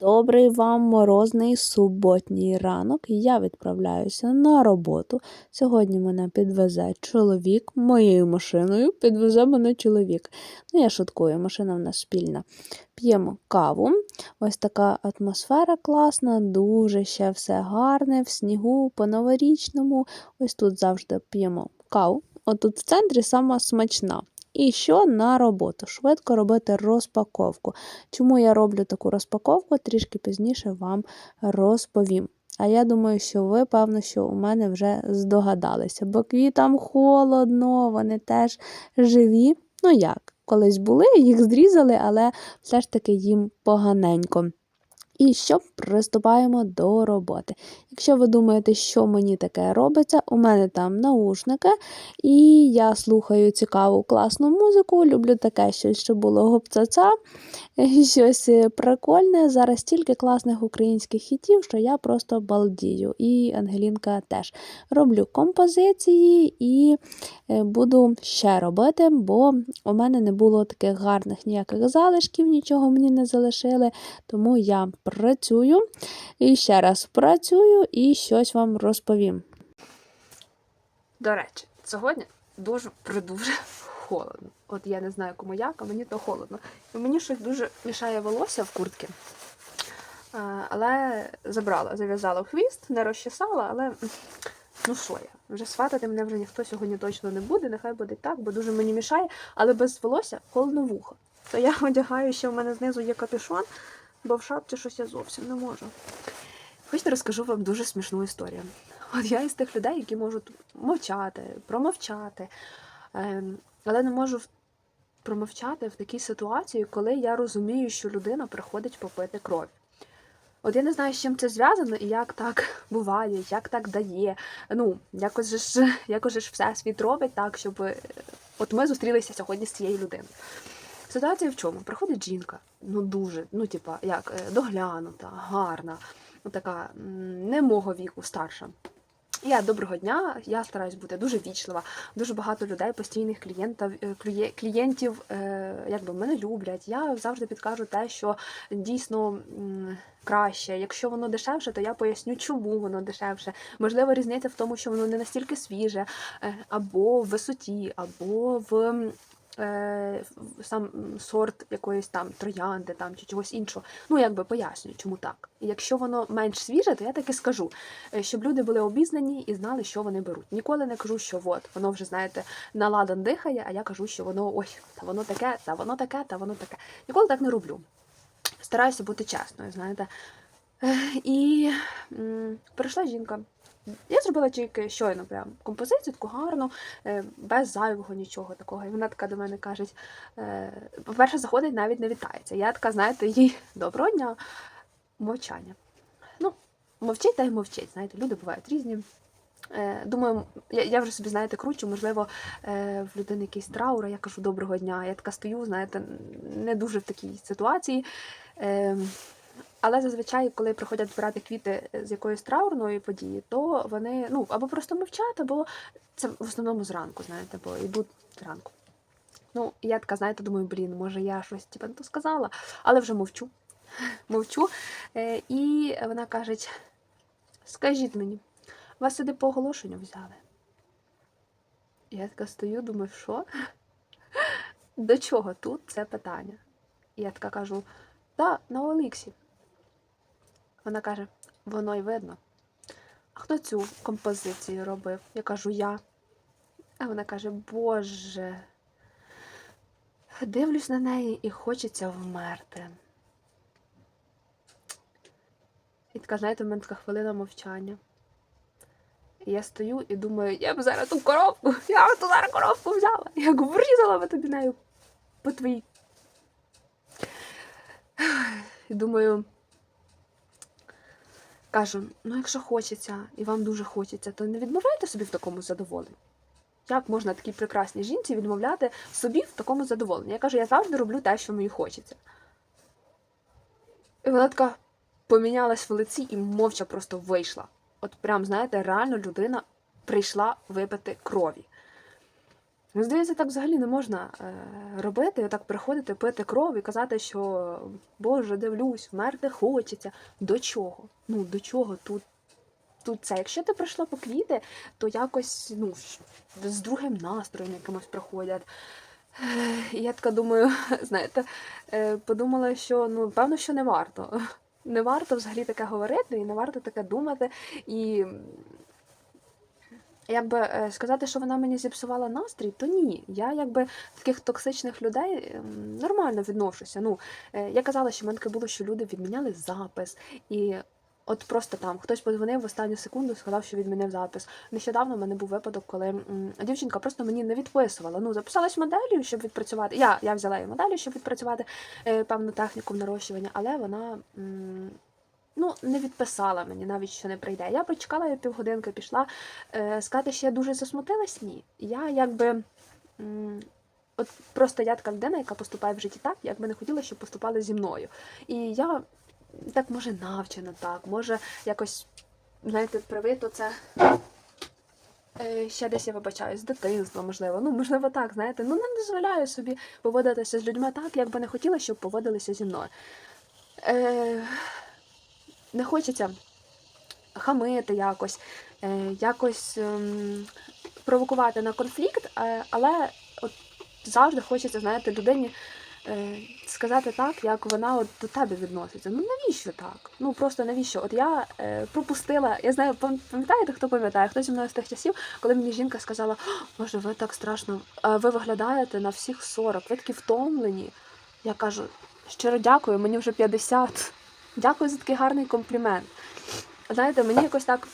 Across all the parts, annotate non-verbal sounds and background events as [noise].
Добрий вам морозний суботній ранок. Я відправляюся на роботу. Сьогодні мене підвезе чоловік моєю машиною. Підвезе мене чоловік. Ну, я шуткую, машина в нас спільна. П'ємо каву. Ось така атмосфера класна, дуже ще все гарне, в снігу, по-новорічному. Ось тут завжди п'ємо каву. Отут в центрі сама смачна. І що на роботу? Швидко робити розпаковку. Чому я роблю таку розпаковку, трішки пізніше вам розповім. А я думаю, що ви, певно, що у мене вже здогадалися, бо квітам холодно, вони теж живі. Ну як, колись були, їх зрізали, але все ж таки їм поганенько. І що приступаємо до роботи. Якщо ви думаєте, що мені таке робиться, у мене там наушники, і я слухаю цікаву класну музику, люблю таке щось, що було гопцаца, [laughs] щось прикольне. Зараз стільки класних українських хітів, що я просто балдію. І Ангелінка теж роблю композиції і е, буду ще робити, бо у мене не було таких гарних ніяких залишків, нічого мені не залишили. Тому я працюю і ще раз працюю і щось вам розповім. До речі, сьогодні дуже придуже холодно. От я не знаю, кому як, а мені то холодно. І мені щось дуже мішає волосся в куртці. Але забрала, зав'язала хвіст, не розчесала, але ну що я? Вже сватати мене вже ніхто сьогодні точно не буде, нехай буде так, бо дуже мені мішає, але без волосся холодно вухо. То я [laughs] одягаю, що в мене знизу є капюшон, бо в шапці щось я зовсім не можу. Хочете, розкажу вам дуже смішну історію. От я із тих людей, які можуть мовчати, промовчати, ем, але не можу промовчати в такій ситуації, коли я розумію, що людина приходить попити кров. От я не знаю, з чим це зв'язано і як так буває, як так дає. Ну, якось ж, якось ж всесвіт робить так, щоб е, от ми зустрілися сьогодні з цією людиною. Ситуація в чому? Приходить жінка, ну дуже, ну, типа, як е, доглянута, гарна, ну, така не мого віку, старша. Я доброго дня, я стараюсь бути дуже вічлива. Дуже багато людей, постійних клієнтів, е, клієнтів е, якби мене люблять. Я завжди підкажу те, що дійсно краще. Якщо воно дешевше, то я поясню, чому воно дешевше. Можливо, різниця в тому, що воно не настільки свіже, або в висоті, або в. Е, Сам сорт якоїсь там троянди там, чи чогось іншого. Ну, якби пояснюю, чому так. І якщо воно менш свіже, то я таки скажу е, щоб люди були обізнані і знали, що вони беруть. Ніколи не кажу, що от воно вже знаєте наладан дихає, а я кажу, що воно ой, та воно таке, та воно таке, та воно таке. Ніколи так не роблю. Стараюся бути чесною, знаєте. І м, прийшла жінка. Я зробила тільки щойно прям композицію, таку гарну, е, без зайвого нічого такого. І вона така до мене каже: е, по-перше, заходить, навіть не вітається. Я така, знаєте, їй доброго дня, мовчання. Ну, мовчить та й мовчить. Знаєте, люди бувають різні. Е, Думаю, я, вже собі, знаєте, кручу, можливо, в людини якийсь траур, я кажу доброго дня. Я така стою, знаєте, не дуже в такій ситуації. Е, але зазвичай, коли приходять збирати квіти з якоїсь траурної події, то вони ну, або просто мовчать, або це в основному зранку, знаєте, бо йдуть зранку. Ну, я така, знаєте, думаю, блін, може я щось типу, не то сказала, але вже мовчу. [laughs] Мовчу. Е, і вона каже: скажіть мені, вас сюди по оголошенню взяли? Я така стою, думаю, що? [laughs] До чого тут це питання? Я така кажу, так, на Оліксі. Вона каже, воно й видно. А хто цю композицію робив? Я кажу, я. А вона каже, Боже. Дивлюсь на неї і хочеться вмерти. І така, знаєте, в мене така хвилина мовчання. І я стою і думаю, я б зараз ту коробку, я б ту зараз коробку взяла. Я б врізала би тобі нею по твоїй. І думаю, кажу, ну якщо хочеться, і вам дуже хочеться, то не відмовляйте собі в такому задоволенні. Як можна такій прекрасній жінці відмовляти собі в такому задоволенні? Я кажу, я завжди роблю те, що мені хочеться. І вона така помінялась в лиці і мовча просто вийшла. От прям, знаєте, реально людина прийшла випити крові. Мені здається, так взагалі не можна е, робити, отак приходити, пити кров і казати, що Боже, дивлюсь, вмерти хочеться. До чого? Ну, до чого тут? Тут це, якщо ти прийшла по квіти, то якось ну, з другим настроєм якимось приходять. Я така думаю, [laughs] знаєте, е, подумала, що ну, певно, що не варто. [laughs] Не варто взагалі таке говорити, і не варто таке думати. І якби е, сказати, що вона мені зіпсувала настрій, то ні. Я якби таких токсичних людей ем, нормально відношуся. Ну, е, я казала, що в мене таке було, що люди відміняли запис. І от просто там хтось подзвонив в останню секунду, сказав, що відмінив запис. Нещодавно в мене був випадок, коли м, дівчинка просто мені не відписувала. Ну, записалась моделлю, щоб відпрацювати. Я, я взяла її моделлю, щоб відпрацювати е, певну техніку в нарощування, але вона. м, Не відписала мені навіть, що не прийде. Я почекала я півгодинки, пішла. Е, сказати, що я дуже засмутилась, ні. Я якби. От просто я така людина, яка поступає в житті так, як би не хотіла, щоб поступали зі мною. І я так може навчена так, може якось, знаєте, привито це. Е, Ще десь я вибачаю, з дитинства, можливо. Ну, можливо, так, знаєте. Ну, не дозволяю собі поводитися з людьми так, як би не хотіла, щоб поводилися зі мною. Е, не хочеться хамити якось, е, якось ем, провокувати на конфлікт, е, але от завжди хочеться, знаєте, людині е, сказати так, як вона от до тебе відноситься. Ну навіщо так? Ну просто навіщо? От я пропустила, я знаю, пам'ятаєте, хто пам'ятає, хто зі мною з тих часів, коли мені жінка сказала, «О, Боже, ви так страшно, ви виглядаєте на всіх 40, ви такі втомлені. Я кажу, щиро дякую, мені вже 50. Дякую за такий гарний комплімент. Знаєте, мені якось так.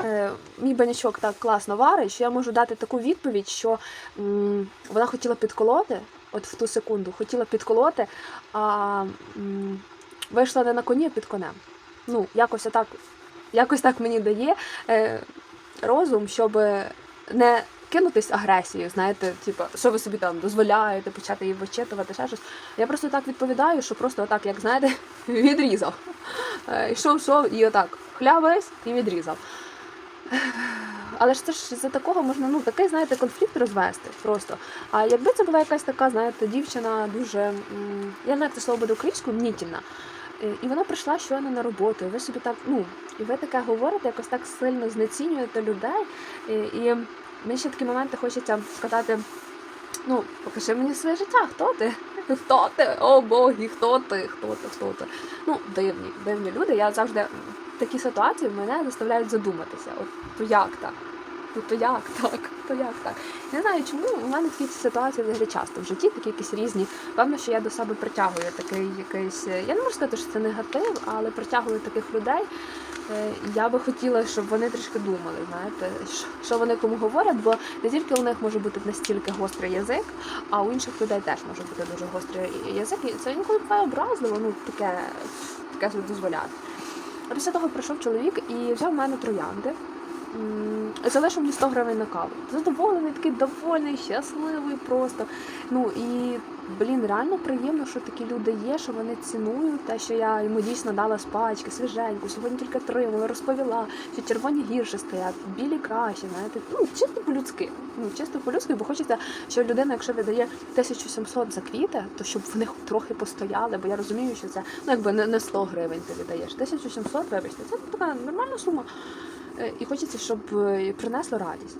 Е, мій банячок так класно варить, що я можу дати таку відповідь, що м, вона хотіла підколоти, от в ту секунду, хотіла підколоти, а м, вийшла не на коні, а під конем. Ну, якось так, якось так мені дає е, розум, щоб не кинутись агресією, знаєте, типу, що ви собі там дозволяєте, почати її вичитувати, ще щось. Я просто так відповідаю, що просто отак, як знаєте, [laughs] відрізав. Е, Йшов, йшов і отак хлявись і відрізав. Але ж це ж за такого можна ну такий, знаєте, конфлікт розвести просто. А якби це була якась така, знаєте, дівчина дуже, я знаю, це слово буде українською, мнітільна. Е, І вона прийшла щойно на роботу, і ви собі так, ну, і ви таке говорите, якось так сильно знецінюєте людей. І, і мені ще такі моменти хочеться сказати: ну, покажи мені своє життя, хто ти? Хто ти? О боги, хто ти? Хто ти? Хто ти? Ну, дивні, дивні люди. Я завжди такі ситуації мене заставляють задуматися. От то як так? Ну то як так? То як так? Не знаю, чому у мене такі ситуації взагалі часто в житті, такі якісь різні. Певно, що я до себе притягую такий якийсь. Я не можу сказати, що це негатив, але притягую таких людей. Е, Я би хотіла, щоб вони трішки думали, знаєте, що- вони кому говорять, бо не тільки у них може бути настільки гострий язик, а у інших людей теж може бути дуже гострий язик. І це інколи буває образливо, ну таке, таке дозволяти. А після того прийшов чоловік і взяв в мене троянди. Залишив мені 100 гривень на каву. Задоволений, такий довольний, щасливий просто. Ну і блін, реально приємно, що такі люди є, що вони цінують те, що я йому дійсно дала з пачки, свіженьку, сьогодні тільки тримала, розповіла, що червоні гірше стоять, білі краще, знаєте, ну чисто по-людськи. Ну, чисто по-людськи, бо хочеться, що людина, якщо видає 1700 за квіти, то щоб вони трохи постояли, бо я розумію, що це ну якби не 100 гривень ти віддаєш. 1700, вибачте, це така нормальна сума. Е, І хочеться, щоб е, принесло радість.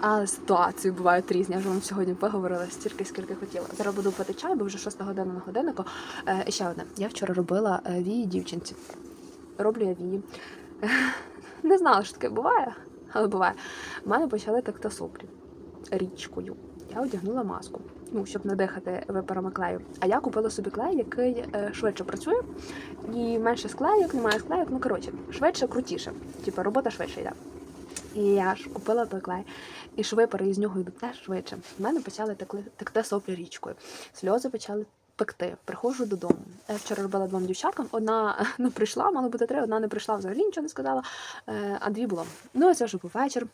А ситуації бувають різні. Я ж вам сьогодні поговорила стільки, скільки хотіла. Зараз буду пити чай, бо вже 6 година на годиннику. Е, і ще одне. Я вчора робила вії дівчинці. Роблю я вії. [laughs] Не знала, що таке буває, але буває. У мене почали текти соплі річкою. Я одягнула маску, ну, щоб не дихати випарами клею. А я купила собі клей, який е, швидше працює, і менше склейок, немає склейок. Ну коротше, швидше, крутіше. Типа робота швидше йде. І я ж купила той клей, і шви із нього йдуть теж швидше. У мене почали текти соплі річкою. Сльози почали пекти. Приходжу додому. Я вчора робила двом дівчаткам. Одна [laughs] не прийшла, мало бути три, одна не прийшла, взагалі нічого не сказала, е, а дві було. Ну, і це вже був вечір.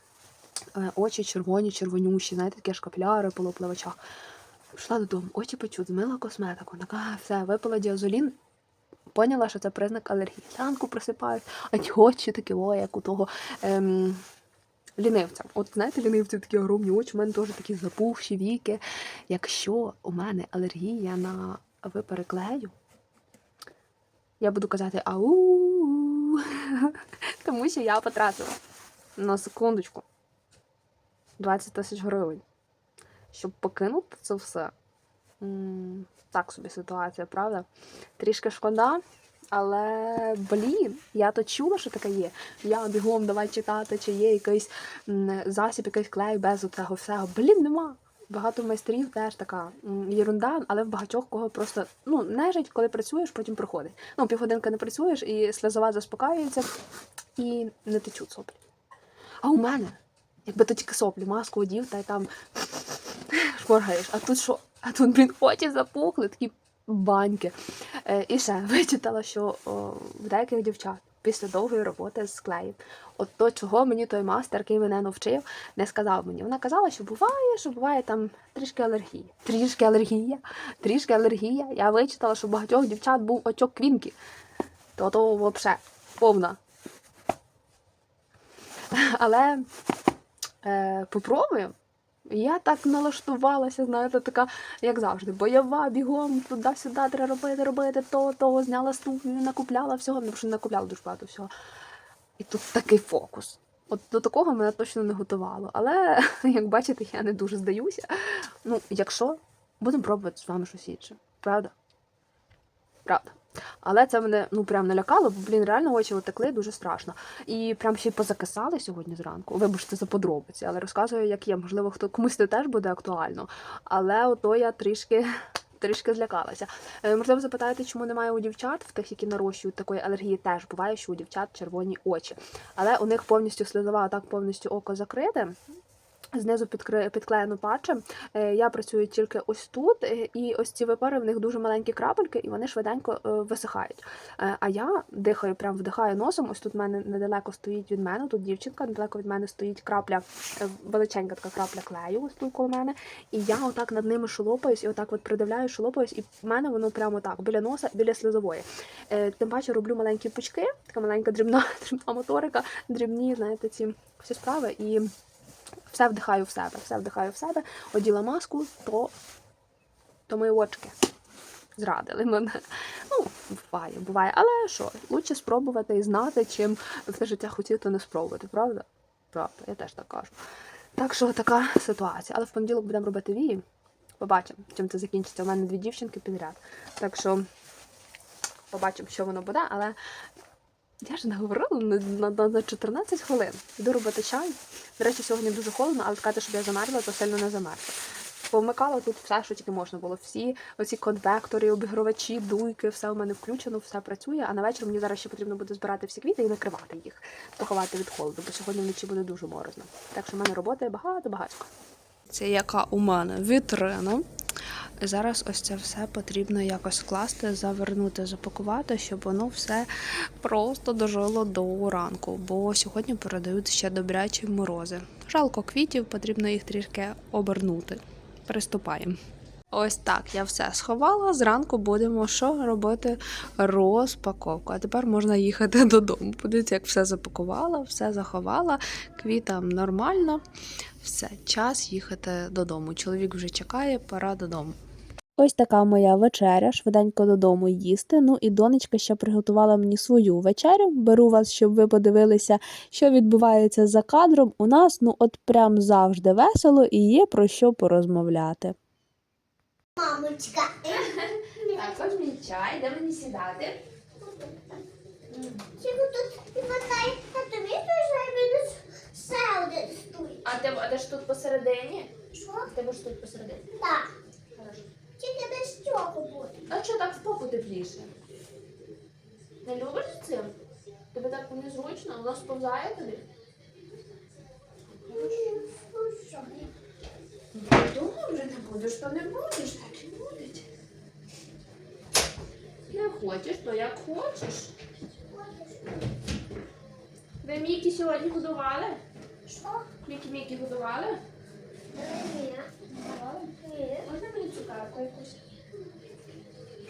Е, Очі червоні, червонющі, знаєте, такі аж капляри по в очах. Пішла додому, очі печуть, змила косметику, така все, випила діазолін. Поняла, що це признак алергії. Ранку просипають, а ті очі такі, о, як у того ем, лінивцям. От знаєте, лінивці такі огромні очі, у мене теж такі запухші віки. Якщо у мене алергія на випари клею, я буду казати ау, [laughs] тому що я потратила на секундочку 20 тисяч гривень, щоб покинути це все. Так собі ситуація, правда? Трішки шкода, але блін, я то чула, що таке є. Я бігом давай читати, чи є якийсь засіб, якийсь клей без цього всього. Блін, нема. Багато майстрів теж така єрунда, але в багатьох кого просто ну нежить, коли працюєш, потім проходить. Ну, півгодинки не працюєш, і сльозова заспокаюється, і не течуть соплі. А у мене, якби то тільки соплі, маску одів, та й там шморгаєш. А тут що? А тут, блін, очі запухли, такі баньки. Е, і ще [laughs] вичитала, що в деяких дівчат після довгої роботи з клеєм, от то, чого мені той мастер, який мене навчив, не сказав мені. Вона казала, що буває, що буває там трішки алергія. Трішки алергія, трішки алергія. Я вичитала, що у багатьох дівчат був очок квінки. То то взагалі повна. [laughs] Але е, попробуємо. Я так налаштувалася, знаєте, така, як завжди, бойова, бігом, туди-сюди треба робити, робити, то, того, зняла ступню, накупляла всього, ну, що накупляла дуже багато всього. І тут такий фокус. От до такого мене точно не готувало. Але, [laughs] як бачите, я не дуже здаюся. Ну, якщо, будемо пробувати з вами щось інше. Правда? Правда. Але це мене ну прям налякало, бо блін, реально очі отекли дуже страшно. І прям ще й позакисали сьогодні зранку. Вибачте за подробиці, але розказую, як є. Можливо, хто комусь це теж буде актуально. Але ото я трішки. [laughs] Трішки злякалася. Е, можливо, запитаєте, чому немає у дівчат, в тих, які нарощують такої алергії, теж буває, що у дівчат червоні очі. Але у них повністю сльозова, так повністю око закрите. Знизу підклеєно патчем. Е, Я працюю тільки ось тут, е, і ось ці випари в них дуже маленькі крапельки, і вони швиденько е, висихають. А я дихаю, прям вдихаю носом. Ось тут в мене недалеко стоїть від мене. Тут дівчинка, недалеко від мене стоїть крапля, величенька така крапля клею, ось тут коло мене. І я отак над ними шолопаюсь, і отак от придивляю, шолопаюсь, і в мене воно прямо так, біля носа, біля сльозової. Тим паче роблю маленькі пучки, така маленька дрібна, [laughs] дрібна моторика, дрібні, знаєте, ці всі справи. І все вдихаю в себе, все вдихаю в себе, оділа маску, то, то мої очки зрадили мене. Ну, буває, буває. Але що, лучше спробувати і знати, чим все життя хотіти не спробувати, правда? Правда, я теж так кажу. Так що така ситуація. Але в понеділок будемо робити вії. Побачимо, чим це закінчиться. У мене дві дівчинки підряд. Так що побачимо, що воно буде, але я ж не говорила на, на, на, на 14 хвилин. Йду робити чай. До речі, сьогодні дуже холодно, але сказати, щоб я замерзла, то сильно не замерзла. Повмикала тут все, що тільки можна було. Всі оці конвектори, обігровачі, дуйки, все у мене включено, все працює. А на вечір мені зараз ще потрібно буде збирати всі квіти і накривати їх, поховати від холоду, бо сьогодні вночі буде дуже морозно. Так що в мене роботи багато-багато. Це яка у мене вітрина. Зараз ось це все потрібно якось скласти, завернути, запакувати, щоб воно все просто дожило до ранку, бо сьогодні передають ще добрячі морози. Жалко квітів, потрібно їх трішки обернути. Приступаємо. Ось так я все сховала. Зранку будемо що робити розпаковку. А тепер можна їхати [laughs] додому. Подивіться, як все запакувала, все заховала. Квітам нормально. Все, час їхати додому. Чоловік вже чекає, пора додому. Ось така моя вечеря, швиденько додому їсти. Ну і донечка ще приготувала мені свою вечерю. Беру вас, щоб ви подивилися, що відбувається за кадром. У нас ну от прям завжди весело і є про що порозмовляти. Мамочка. Так, ось мій чай, де мені сідати? Чого тут не хватає? А тобі мінус ще один стуй. А ти, а ти ж тут посередині? Що? Ти будеш тут посередині. Так. Тільки без цього буде. А що так в попу тепліше? Не любиш цим? Тобі так незручно, воно сповзає тобі? Що? Добре, не будеш, то не будеш, так і буде. Не хочеш, то як хочеш. Ви Мікі сьогодні годували? Що? Мікі Мікі годували? Ні. Ні цукарку якусь.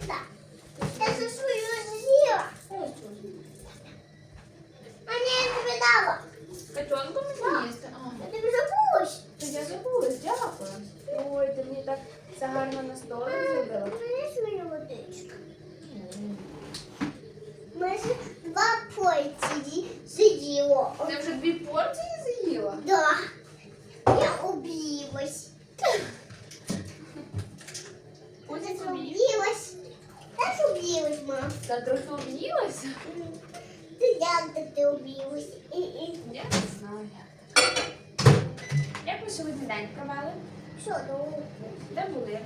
Так. Я за свою. А не я тобі дала. Котенку мені їсти? А. Я Я забулась, дякую. Ой, ти мені так все гарно на столик два пойці сиділо. Ти вже дві порції з'їла? Да. Я об'їлась. Та трохи об'їлася? Ты як ти убилась? І, і. Я не знаю. Як ви сьогодні день провели? Що, ну? Де були?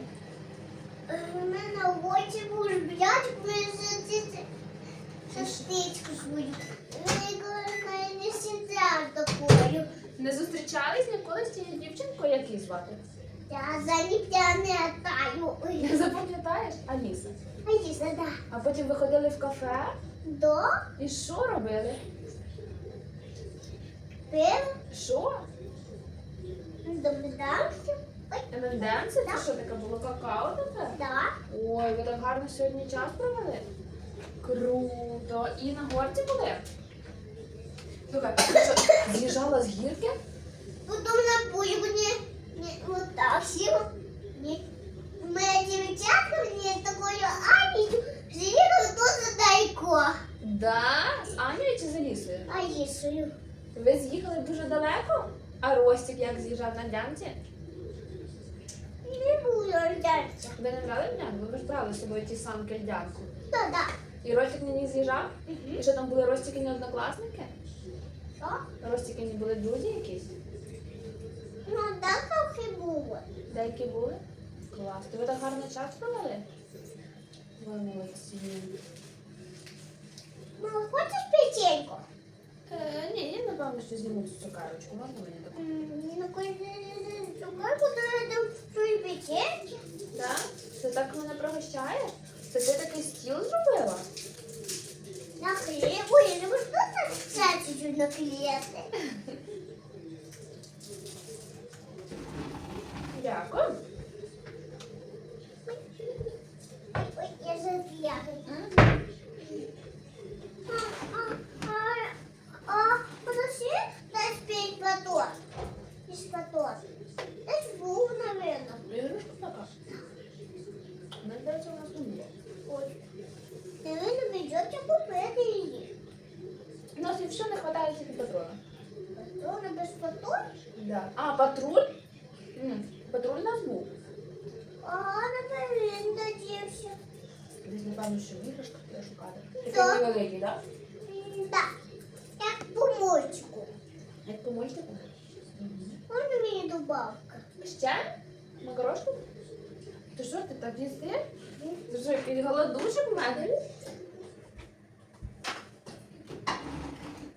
У мене в очі будеш блядь, присидіти. Шаштичку свою. Не сідав такою. Не зустрічались ніколи з тією дівчинкою, як її звати? Я за не таю. Запам'ятаєш? Аліса. Аліса, да. А потім ви ходили в кафе До, і що робили? пив, Що? домидався. Ой, ММДМ? Це що таке було какао таке? да. Ой, ви так гарно сьогодні час провели? Круто. І на горці були? Слухай, ти що, з'їжджала з гірки? Потім на пульвні, вот так сів. Ні. Моя дівчатка мені такою Анію з'їхала дуже далеко. Да? З Анею чи з Алісою? Алісою. Ви з'їхали дуже далеко? А Ростик як з'їжджав на лянці? Не буду ждатися. Ви не брали лянку? Ви ж брали з собою ті самки льдянку. Да, да. І Ростик на ній з'їжджав? І що там були Ростикині однокласники? Що? Ростикині були друзі якісь? Ну, так трохи було. Деякі були? Клас. То ви так гарно час провели? Ви молодці. Мама, хочеш печеньку? Е, ні, я напевно, що зніму цю цукарочку. Можна мені таку? Ну, цукерку то там свої печеньки. Так? Ти так мене пригощаєш? Це ти такий стіл зробила? На хлібу, я не можу так все чуть-чуть наклеїти. Дякую. Ой, я заклею. А, а, а, а, подожди, дай спеть потом. Из потом. Это звук, наверное. Ігрушка така. Мені здається, у нас не було. Ой. Наверное, придется купить ее. У нас і все не вистачає тільки патрона. Патроны без патрон? Да. А, патруль? М, Патруль у нас був. А, наверное, надеюсь. Десь, напевно, що в іграшках треба шукати. Такий Так. невеликий, так? Да. Як по мультику. Як по мультику. Можна мені добавка? Ще? Макарошку? Ти що, ти так їсти? Ти що, якийсь голодушок в мене?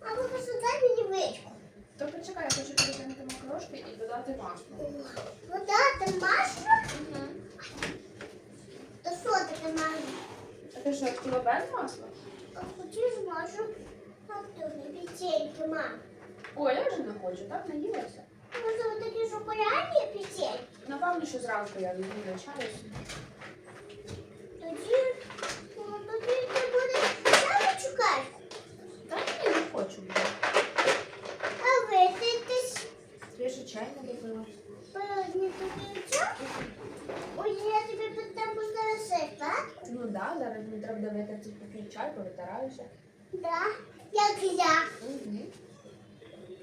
А ви дай мені вичку. То почекай, я хочу перекинути макарошки і додати масло. Вода, ти масло? То що таке масло? А ти що, хотіла без масла? А Хочеш масло? А хто не печеньки, мам? Ой, я вже не хочу, так наїлася. Може, такі шоколадні печеньки? Напевно, що зранку я візьму навчаюся. Тоді, ну, тоді ти будеш саме чекати. Та ні, не хочу. А ви Я ще чай не допила. не тобі час? Ой, я тобі потім зараз так? Ну так, да, зараз мені треба витерти попій чай, повитираюся. Да, як я. Угу.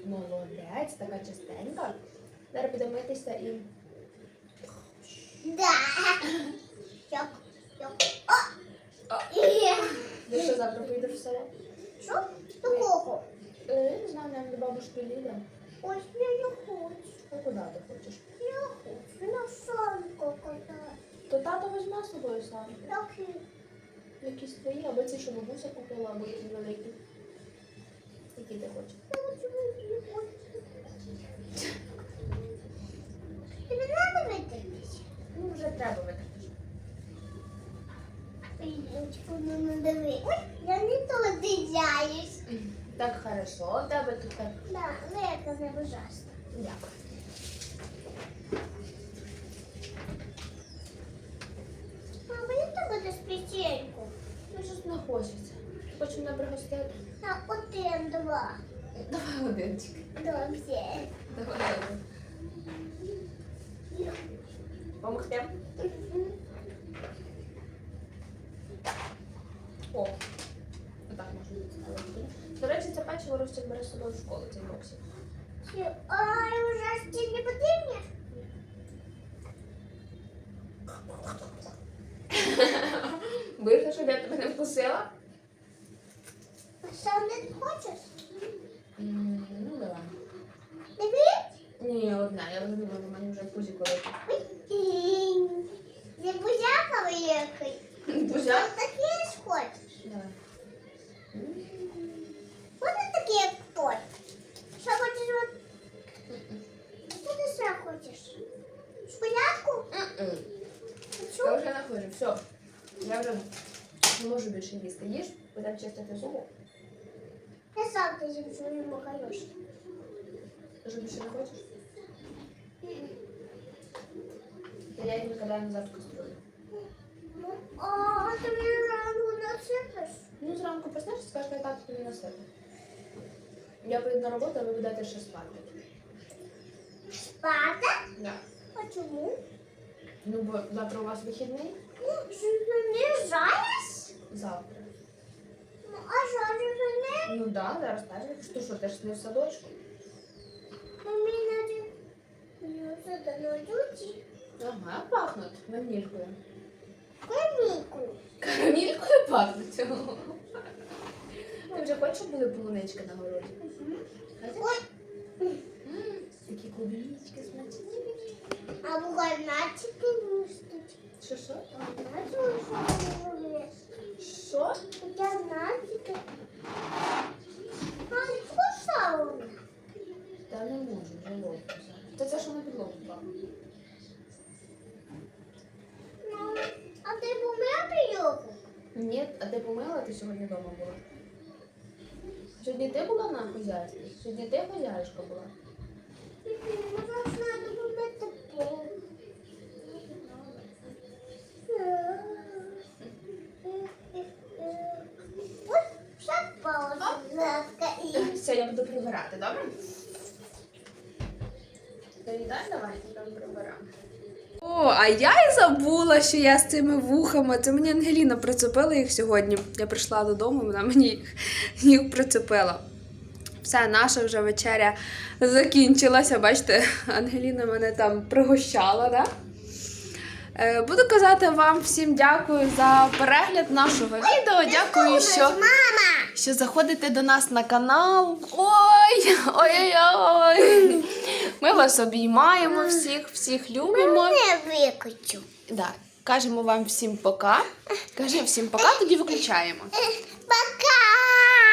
Молодець, така частенька. Зараз підемо митися і. Да. Як, як. О! Є. Ти що завтра поїдеш в село? Що? До кого? Е, не знаю, навіть до бабушки Ліди. Ось я не хочу. А куди ти хочеш? Я хочу на сонку катати. То тато візьме з собою сам. Такі. Якісь твої, або ці, що бабуся купила, або якісь великі. Які ти хочеш? Я не. Тобі треба витримати? Ну, вже треба. Ой, ну диви. Ой, я не то дивляюсь. Так хорошо, у тебе тут так. Да, лека не ужасно. Дякую. Мама, то буде з печеньку. Щось не хочеться. Хочу мене пригостити. На один, два. Давай одинчик. Добре. Давай один. Помогти? Мгм. О. Отак можна відставити. До речі, це печиво Ростик бере з собою в школу, цей боксик. Ой, ужасти не потрібні. Вийшло, щоб я тебе не вкусила? Сам не хочеш? М, Ну, давай. Не бери? Ні, одна, я вже не буду, в мене вже пузик великий. Не бузяка великий. Пузяк? Ось такі ж хочеш. Давай. Вони такі, як той. Що хочеш? от? Що ти ще хочеш? Шпилятку? М-м. Чу? Я вже не хочу, все. Я вже не можу більше їсти. Їж, будемо чистити зуби. Я сам ти зі своїм махаєш. Ти вже більше не хочеш? То я їх викидаю назад в кастрюлю. Ну, а ти мені ранку насипиш? Ну, зранку проснешся, скажеш, що я так тобі насипу. Я прийду на роботу, а ви будете ще спати. Спати? Да. А чому? Ну, бо завтра у вас вихідний? Знаєш? Завтра. Ну, а що ти не? Ну да, зараз теж. Ти що, ти ж не в садочку? Ну, мені надо... Ну, це до ночі. Ага, пахнуть ванількою. Каміку. Карамелькою пахнуть. Ти вже хочеш, щоб були полунички на городі? М, Такі клубнички смачні. а бугайначики містить. Що, що? Знаєш, що вони роблять? Що? Бугайначики. А, скушала вона. Та не можу, вже ловко зараз. Це це, що а ти помив його? Ні, а ти помила, ти сьогодні вдома була? Сьогодні ти була на хазяйстві? Сьогодні ти хазяюшка була? Все, я буду прибирати, добре? Доїдай, давай, там приберемо. О, а я й забула, що я з цими вухами. Це мені Ангеліна прицепила їх сьогодні. Я прийшла додому, вона мені їх, їх прицепила. Все, наша вже вечеря закінчилася. Бачите, Ангеліна мене там пригощала, да? Е, Буду казати вам всім дякую за перегляд нашого відео. Дякую, що, що заходите до нас на канал. Ой, ой-ой-ой. Ми вас обіймаємо всіх, всіх любимо. Не викочу. Да. Кажемо вам всім пока. Кажемо всім пока, тоді виключаємо. Пока!